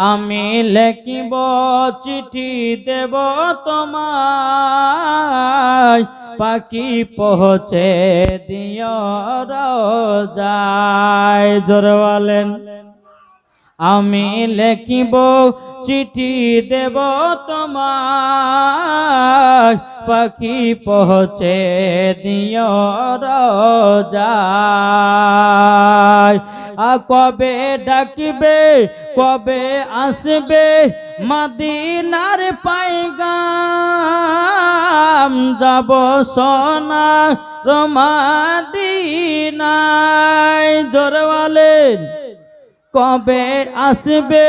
আমি লেখিব, চিঠি দেব তোমায়। পাখি পৌঁছে দিও যায় জোরে বলেন, আমি লেখিব, চিঠি দেব তোমার পাখি পৌঁছে দিও যায় কবে ডাকিবে, কবে আসবে? মদিনার পাইগাম যাব সোনা রমাদিনায় জোরে বলেন, কবে আসবে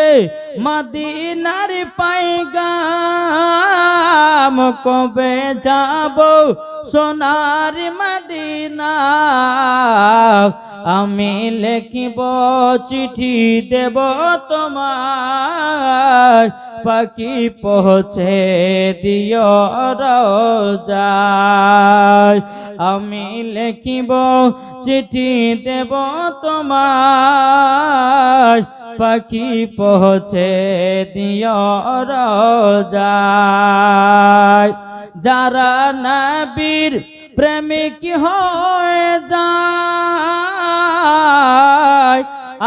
মদিনার পাইগাম কবে যাব সোনার মদিনা? আমি লেখিব চিঠি দেব তোমার পাখি পৌঁছে দিও যায় আমি লেখিব চিঠি দেব তোমার পাখি পৌঁছে দিও যায় যারা নবীর প্রেমিক হয়ে যায়,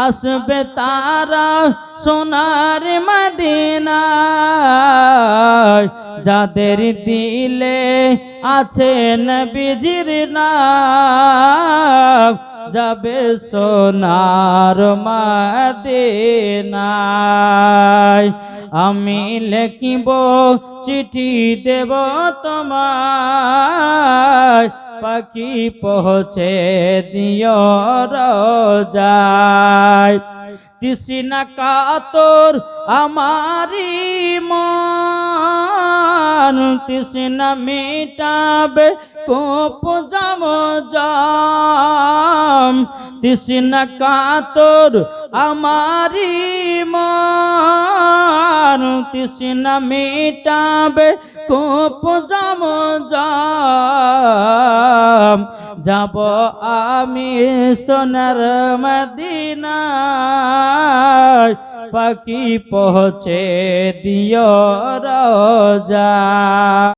আসবে তারা সোনার মদিনায়। যাদের দিলে আছে নবীজির নাম, যাবে সোনার মদিনায়। আমি লিখিব, চিঠি দেব তোমায়। পাখি পৌঁছে দিও যায় তৃষ্ণা কাতর আমারি মন, তৃষ্ণা মিটাবে কোপ জাম জাম। তৃষ্ণা কাতর আমারি মন, তৃষ্ণা মিটাবে কোপ জাম যাব আমি সোনার মদিনা পাখি পৌঁছে দিয় রাজা।